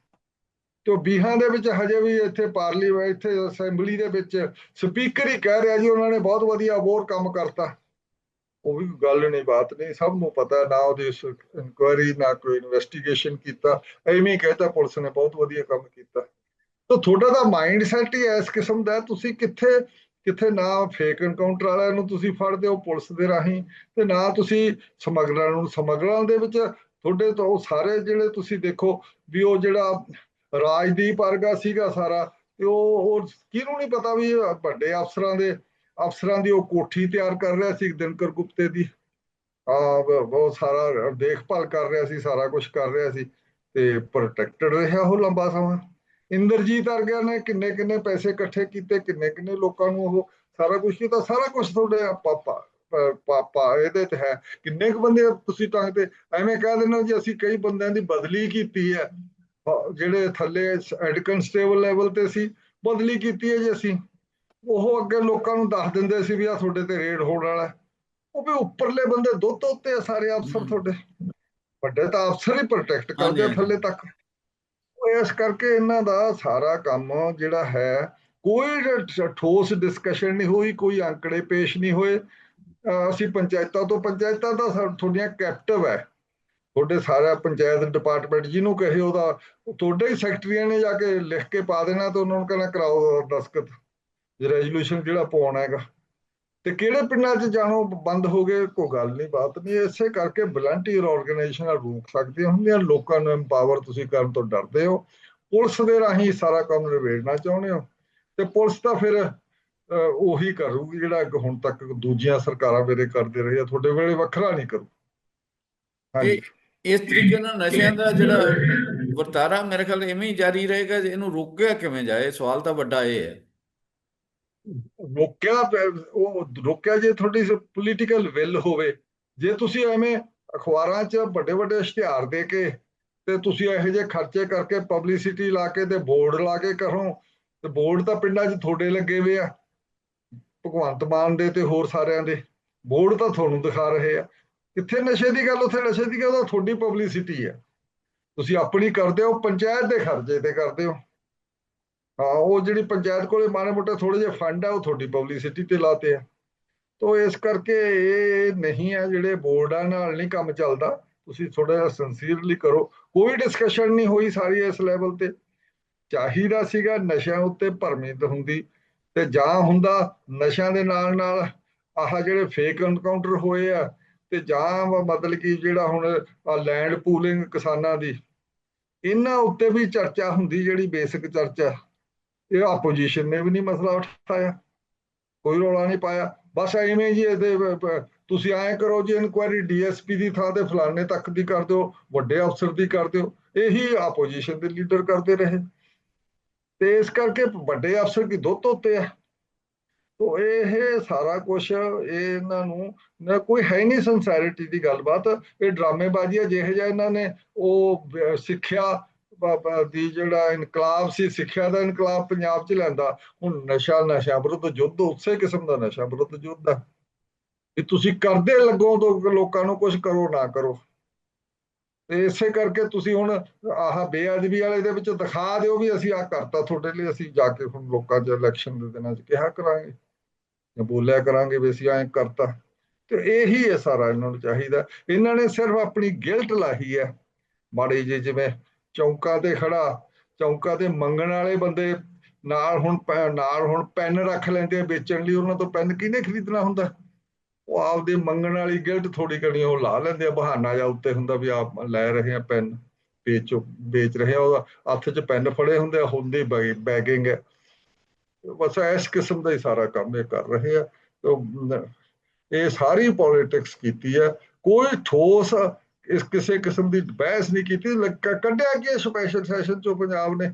ਤੇ ਉਹ ਵੀਹਾਂ ਦੇ ਵਿੱਚ ਹਜੇ ਵੀ ਇੱਥੇ ਪਾਰਲੀਮੈਂਟ ਇੱਥੇ ਅਸੈਂਬਲੀ ਦੇ ਵਿੱਚ ਸਪੀਕਰ ਹੀ ਕਹਿ ਰਿਹਾ ਜੀ, ਉਹਨਾਂ ਨੇ ਬਹੁਤ ਵਧੀਆ ਹੋਰ ਕੰਮ ਕਰਤਾ। ਉਹ ਵੀ ਗੱਲ ਨਹੀਂ, ਬਾਤ ਨਹੀਂ, ਸਭ ਨੂੰ ਪਤਾ, ਨਾ ਉਹਦੀ ਇਨਕੁਆਇਰੀ ਨਾ ਕੋਈ ਇਨਵੈਸਟੀਗੇਸ਼ਨ ਕੀਤਾ। ਐਵੇਂ ਹੀ ਕਹਤਾ ਪੁਲਿਸ ਨੇ ਬਹੁਤ ਵਧੀਆ ਕੰਮ ਕੀਤਾ। ਤਾਂ ਤੁਹਾਡਾ ਤਾਂ ਮਾਈਂਡ ਸੈਟ ਹੀ ਇਸ ਕਿਸਮ ਦਾ ਤੁਸੀਂ ਕਿੱਥੇ ਕਿੱਥੇ ਨਾ ਫੇਕ ਐਨਕਾਊਂਟਰ ਵਾਲਿਆਂ ਨੂੰ ਤੁਸੀਂ ਫੜਦੇ ਹੋ ਪੁਲਿਸ ਦੇ ਰਾਹੀਂ ਤੇ ਨਾ ਤੁਸੀਂ ਸਮਗਲਰਾਂ ਨੂੰ, ਸਮਗਲਰਾਂ ਦੇ ਵਿੱਚ ਤੁਹਾਡੇ ਤੋਂ ਉਹ ਸਾਰੇ ਜਿਹੜੇ ਤੁਸੀਂ ਦੇਖੋ ਵੀ ਉਹ ਜਿਹੜਾ ਰਾਜਦੀਪ ਵਰਗਾ ਸੀਗਾ ਸਾਰਾ ਤੇ ਉਹ ਉਹ ਕਿਹਨੂੰ ਨਹੀਂ ਪਤਾ ਵੀ ਵੱਡੇ ਅਫਸਰਾਂ ਦੇ, ਅਫਸਰਾਂ ਦੀ ਉਹ ਕੋਠੀ ਤਿਆਰ ਕਰ ਰਿਹਾ ਸੀ ਦਿਨਕਰ ਗੁਪਤੇ ਦੀ। ਆ ਬਹੁਤ ਸਾਰਾ ਦੇਖਭਾਲ ਕਰ ਰਿਹਾ ਸੀ, ਸਾਰਾ ਕੁਝ ਕਰ ਰਿਹਾ ਸੀ ਤੇ ਪ੍ਰੋਟੈਕਟਡ ਰਿਹਾ ਉਹ ਲੰਬਾ ਸਮਾਂ। ਇੰਦਰਜੀਤ ਵਰਗਿਆਂ ਨੇ ਕਿੰਨੇ ਕਿੰਨੇ ਪੈਸੇ ਇਕੱਠੇ ਕੀਤੇ ਕਿੰਨੇ ਕਿੰਨੇ ਲੋਕਾਂ ਨੂੰ ਉਹ ਸਾਰਾ ਕੁਝ ਕੀਤਾ ਸਾਰਾ ਕੁਝ ਤੁਹਾਡੇ ਪਾਪਾ ਪਾਪਾ ਇਹਦੇ ਤੇ ਹੈ। ਕਿੰਨੇ ਕੁ ਬੰਦੇ ਤੁਸੀਂ ਤਾਂ ਤੇ ਐਵੇਂ ਕਹਿ ਦਿੰਦੇ ਹੋ ਜੀ ਅਸੀਂ ਕਈ ਬੰਦਿਆਂ ਦੀ ਬਦਲੀ ਕੀਤੀ ਹੈ। ਜਿਹੜੇ ਥੱਲੇ ਹੈਡ ਕਨਸਟੇਬਲ ਲੈਵਲ ਤੇ ਸੀ ਬਦਲੀ ਕੀਤੀ ਹੈ ਜੀ ਅਸੀਂ। ਉਹ ਅੱਗੇ ਲੋਕਾਂ ਨੂੰ ਦੱਸ ਦਿੰਦੇ ਸੀ ਵੀ ਆ ਤੁਹਾਡੇ ਤੇ ਰੇਡ ਹੋਣ ਵਾਲਾ। ਉਹ ਵੀ ਉੱਪਰਲੇ ਬੰਦੇ ਦੁੱਧ ਉੱਤੇ ਆ ਸਾਰੇ ਅਫਸਰ। ਤੁਹਾਡੇ। ਵੱਡੇ ਤਾਂ ਅਫਸਰ ਹੀ ਪ੍ਰੋਟੈਕਟ ਕਰਦੇ ਥੱਲੇ ਤੱਕ। ਇਸ ਕਰਕੇ ਇਹਨਾਂ ਦਾ ਸਾਰਾ ਕੰਮ ਜਿਹੜਾ ਹੈ, ਕੋਈ ਠੋਸ ਡਿਸਕਸ਼ਨ ਨਹੀਂ ਹੋਈ, ਕੋਈ ਅੰਕੜੇ ਪੇਸ਼ ਨਹੀਂ ਹੋਏ। ਅਸੀਂ ਪੰਚਾਇਤਾਂ ਤੋਂ, ਪੰਚਾਇਤਾਂ ਦਾ ਤੁਹਾਡੀਆਂ ਕੈਪਟਿਵ ਹੈ। ਤੁਹਾਡੇ ਸਾਰਾ ਪੰਚਾਇਤ ਡਿਪਾਰਟਮੈਂਟ ਜਿਹਨੂੰ ਕਹੇ ਉਹਦਾ, ਤੁਹਾਡੇ ਹੀ ਸੈਕਟਰੀਆਂ ਨੇ ਜਾ ਕੇ ਲਿਖ ਕੇ ਪਾ ਦੇਣਾ ਤੇ ਉਹਨਾਂ ਨੂੰ ਕਹਿਣਾ ਕਰਾਓ ਦਸਖਤ ਰੈਜ਼ੋਲੂਸ਼ਨ ਜਿਹੜਾ ਪਾਉਣਾ ਹੈਗਾ। ਤੇ ਕਿਹੜੇ ਪਿੰਡਾਂ 'ਚ ਜਾਣੋ, ਬੰਦ ਹੋ ਗਏ, ਕੋਈ ਗੱਲ ਨਹੀਂ, ਬਾਤ ਨਹੀਂ, ਇਸੇ ਕਰਕੇ ਵਲੰਟੀਅਰ ਆਰਗੇਨਾਈਜੇਸ਼ਨਾਂ ਰੋਕ ਸਕਦੀਆਂ ਹੁੰਦੀਆਂ, ਲੋਕਾਂ ਨੂੰ ਐਮਪਾਵਰ ਤੁਸੀਂ ਕਰਨ ਤੋਂ ਡਰਦੇ ਹੋ, ਪੁਲਿਸ ਦੇ ਰਾਹੀਂ ਸਾਰਾ ਕੰਮ ਨਿਬੇੜਨਾ ਚਾਹੁੰਦੇ ਹੋ, ਤੇ ਪੁਲਿਸ ਤਾਂ ਫਿਰ ਉਹੀ ਕਰੂਗੀ ਜਿਹੜਾ ਹੁਣ ਤੱਕ ਦੂਜੀਆਂ ਸਰਕਾਰਾਂ ਵੇਲੇ ਕਰਦੇ ਰਹੇ ਆ, ਤੁਹਾਡੇ ਵੇਲੇ ਵੱਖਰਾ ਨਹੀਂ ਕਰੂ। ਹਾਂਜੀ। ਇਸ ਤਰੀਕੇ ਨਾਲ ਨਸ਼ਿਆਂ ਦਾ ਜਿਹੜਾ ਵਰਤਾਰਾ ਮੇਰੇ ਖਿਆਲ ਐਵੇਂ ਹੀ ਜਾਰੀ ਰਹੇਗਾ, ਇਹਨੂੰ ਰੋਕਿਆ ਕਿਵੇਂ ਜਾਏ? ਸਵਾਲ ਤਾਂ ਵੱਡਾ ਇਹ ਹੈ। ਰੋਕਿਆ, ਉਹ ਰੋਕਿਆ ਜੇ ਤੁਹਾਡੀ ਪੋਲੀਟੀਕਲ ਵਿਲ ਹੋਵੇ, ਜੇ ਤੁਸੀਂ ਐਵੇਂ ਅਖਬਾਰਾਂ 'ਚ ਵੱਡੇ ਵੱਡੇ ਇਸ਼ਤਿਹਾਰ ਦੇ ਕੇ ਤੇ ਤੁਸੀਂ ਇਹੋ ਜਿਹੇ ਖਰਚੇ ਕਰਕੇ ਪਬਲਿਸਿਟੀ ਲਾ ਕੇ ਤੇ ਬੋਰਡ ਲਾ ਕੇ ਕਰੋ, ਤੇ ਬੋਰਡ ਤਾਂ ਪਿੰਡਾਂ 'ਚ ਤੁਹਾਡੇ ਲੱਗੇ ਵੇ ਆ। ਭਗਵੰਤ ਮਾਨ ਦੇ ਤੇ ਹੋਰ ਸਾਰਿਆਂ ਦੇ, ਬੋਰਡ ਤਾਂ ਤੁਹਾਨੂੰ ਦਿਖਾ ਰਹੇ ਆ। ਕਿੱਥੇ ਨਸ਼ੇ ਦੀ ਗੱਲ, ਉੱਥੇ ਨਸ਼ੇ ਦੀ ਗੱਲ, ਉਹ ਤੁਹਾਡੀ ਪਬਲਿਸਿਟੀ ਆ। ਤੁਸੀਂ ਆਪਣੀ ਕਰਦੇ ਹੋ, ਪੰਚਾਇਤ ਦੇ ਖਰਚੇ ਤੇ ਕਰਦੇ ਹੋ। ਹਾਂ, ਉਹ ਜਿਹੜੀ ਪੰਚਾਇਤ ਕੋਲੇ ਮਾੜੇ ਮੋਟੇ ਥੋੜੇ ਜਿਹੇ ਫੰਡ ਆ, ਉਹ ਤੁਹਾਡੀ ਪਬਲਿਸਿਟੀ ਤੇ ਲਾਤੇ ਆ। ਤੋ ਇਸ ਕਰਕੇ ਇਹ ਨਹੀਂ ਆ ਜਿਹੜੇ ਬੋਰਡਾਂ ਨਾਲ ਨਹੀਂ ਕੰਮ ਚੱਲਦਾ, ਤੁਸੀਂ ਥੋੜਾ ਜਿਹਾ ਸਿੰਸੀਅਰਲੀ ਕਰੋ। ਕੋਈ ਡਿਸਕਸ਼ਨ ਨਹੀਂ ਹੋਈ ਸਾਰੀ ਇਸ ਲੈਵਲ ਤੇ। ਚਾਹੀਦਾ ਸੀਗਾ ਨਸ਼ਿਆਂ ਉੱਤੇ ਭਰਮਿਤ ਹੁੰਦੀ, ਤੇ ਜਾਂ ਹੁੰਦਾ ਨਸ਼ਿਆਂ ਦੇ ਨਾਲ ਨਾਲ ਆਹ ਜਿਹੜੇ ਫੇਕ ਐਨਕਾਊਂਟਰ ਹੋਏ ਆ, ਤੇ ਜਾਂ ਮਤਲਬ ਕਿ ਜਿਹੜਾ ਹੁਣ ਲੈਂਡ ਪੂਲਿੰਗ ਕਿਸਾਨਾਂ ਦੀ, ਇਹਨਾਂ ਉੱਤੇ ਵੀ ਚਰਚਾ ਹੁੰਦੀ ਜਿਹੜੀ ਬੇਸਿਕ ਚਰਚਾ। ਇਹ ਆਪੋਜੀਸ਼ਨ ਨੇ ਵੀ ਨਹੀਂ ਮਸਲਾ ਉਠਾਇਆ, ਕੋਈ ਰੌਲਾ ਨਹੀਂ ਪਾਇਆ। ਬਸ ਐਵੇਂ ਜੀ ਇਹਦੇ, ਤੁਸੀਂ ਐਂ ਕਰੋ ਜੀ ਇਨਕੁਆਇਰੀ ਡੀਐਸਪੀ ਦੀ ਥਾਂ ਤੇ ਫਲਾਣੇ ਤੱਕ ਦੀ ਕਰ ਦਿਓ, ਵੱਡੇ ਅਫਸਰ ਦੀ ਕਰ ਦਿਓ, ਇਹੀ ਆਪੋਜੀਸ਼ਨ ਦੇ ਲੀਡਰ ਕਰਦੇ ਰਹੇ। ਤੇ ਇਸ ਕਰਕੇ ਵੱਡੇ ਅਫਸਰ ਕੀ ਦੁੱਧ ਉੱਤੇ ਆ। ਤੋ ਇਹ ਸਾਰਾ ਕੁਝ ਇਹਨਾਂ ਨੂੰ, ਨਾ ਕੋਈ ਹੈ ਨਹੀਂ ਸੰਸੈਰਿਟੀ ਦੀ ਗੱਲਬਾਤ, ਇਹ ਡਰਾਮੇਬਾਜ਼ੀ ਹੈ ਜਿਹੇ ਜਿਹਾ ਇਹਨਾਂ ਨੇ ਉਹ ਸਿੱਖਿਆ ਦੀ ਜਿਹੜਾ ਇਨਕਲਾਬ ਸੀ, ਸਿੱਖਿਆ ਦਾ ਇਨਕਲਾਬ ਪੰਜਾਬ 'ਚ ਲੈਂਦਾ, ਹੁਣ ਨਸ਼ਾ ਨਸ਼ਾ ਵਿਰੁੱਧ ਯੁੱਧ, ਉਸੇ ਕਿਸਮ ਦਾ ਨਸ਼ਾ ਵਿਰੁੱਧ ਯੁੱਧ ਆ। ਕਿ ਤੁਸੀਂ ਕਰਦੇ ਲੱਗੋ ਤੋਂ ਲੋਕਾਂ ਨੂੰ ਕੁਝ ਕਰੋ, ਨਾ ਕਰੋ। ਤੇ ਇਸੇ ਕਰਕੇ ਤੁਸੀਂ ਹੁਣ ਆਹ ਬੇਅਦਬੀ ਵਾਲੇ ਦੇ ਵਿੱਚ ਦਿਖਾ ਦਿਓ ਵੀ ਅਸੀਂ ਆ ਕਰਤਾ ਤੁਹਾਡੇ ਲਈ, ਅਸੀਂ ਜਾ ਕੇ ਹੁਣ ਲੋਕਾਂ 'ਚ ਇਲੈਕਸ਼ਨ ਦੇ ਦਿਨਾਂ 'ਚ ਕਿਹਾ ਕਰਾਂਗੇ। ਜਾਂ ਬੋਲਿਆ ਕਰਾਂਗੇ ਵੀ ਅਸੀਂ ਐਂ ਕਰਤਾ। ਤੇ ਇਹੀ ਹੈ ਸਾਰਾ ਇਹਨਾਂ ਨੂੰ ਚਾਹੀਦਾ। ਇਹਨਾਂ ਨੇ ਸਿਰਫ ਆਪਣੀ ਗਿਲਟ ਲਾਹੀ ਹੈ। ਮਾੜੀ ਜਿਹੀ ਜਿਵੇਂ ਚੌਂਕਾ ਤੇ ਖੜਾ, ਚੌਂਕਾ ਤੇ ਮੰਗਣ ਵਾਲੇ ਬੰਦੇ ਨਾਲ ਹੁਣ ਨਾਲ ਹੁਣ ਪੈਨ ਰੱਖ ਲੈਂਦੇ ਆ, ਵੇਚਣ ਲਈ ਉਹਨਾਂ ਤੋਂ ਪੈਨ ਕਿਹਨੇ ਖਰੀਦਣਾ ਹੁੰਦਾ? ਉਹ ਆਪਦੇ ਮੰਗਣ ਵਾਲੀ ਗਿਲਟ ਥੋੜੀ ਕਣੀ ਉਹ ਲਾ ਲੈਂਦੇ ਆ, ਬਹਾਨਾ ਜਾਂ ਉੱਤੇ ਹੁੰਦਾ ਵੀ ਆਪ ਲੈ ਰਹੇ ਆ ਪੈਨ, ਵੇਚੋ, ਵੇਚ ਰਹੇ ਆ, ਉਹਦਾ ਹੱਥ 'ਚ ਪੈਨ ਫੜੇ ਹੁੰਦੇ ਆ, ਹੁੰਦੀ ਬੈਗਿੰਗ ਹੈ। ਬਸ ਇਸ ਕਿਸਮ ਦਾ ਹੀ ਸਾਰਾ ਕੰਮ ਇਹ ਕਰ ਰਹੇ ਆ। ਤੇ ਇਹ ਸਾਰੀ ਪੋਲਿਟਿਕਸ ਕੀਤੀ ਹੈ। ਕੋਈ ਠੋਸ ਇਸ ਕਿਸੇ ਕਿਸਮ ਦੀ ਬਹਿਸ ਨਹੀਂ ਕੀਤੀ ਕੱਢਿਆ ਕਿ ਸਪੈਸ਼ਲ ਸੈਸ਼ਨ ਚੋਂ ਪੰਜਾਬ ਨੇ?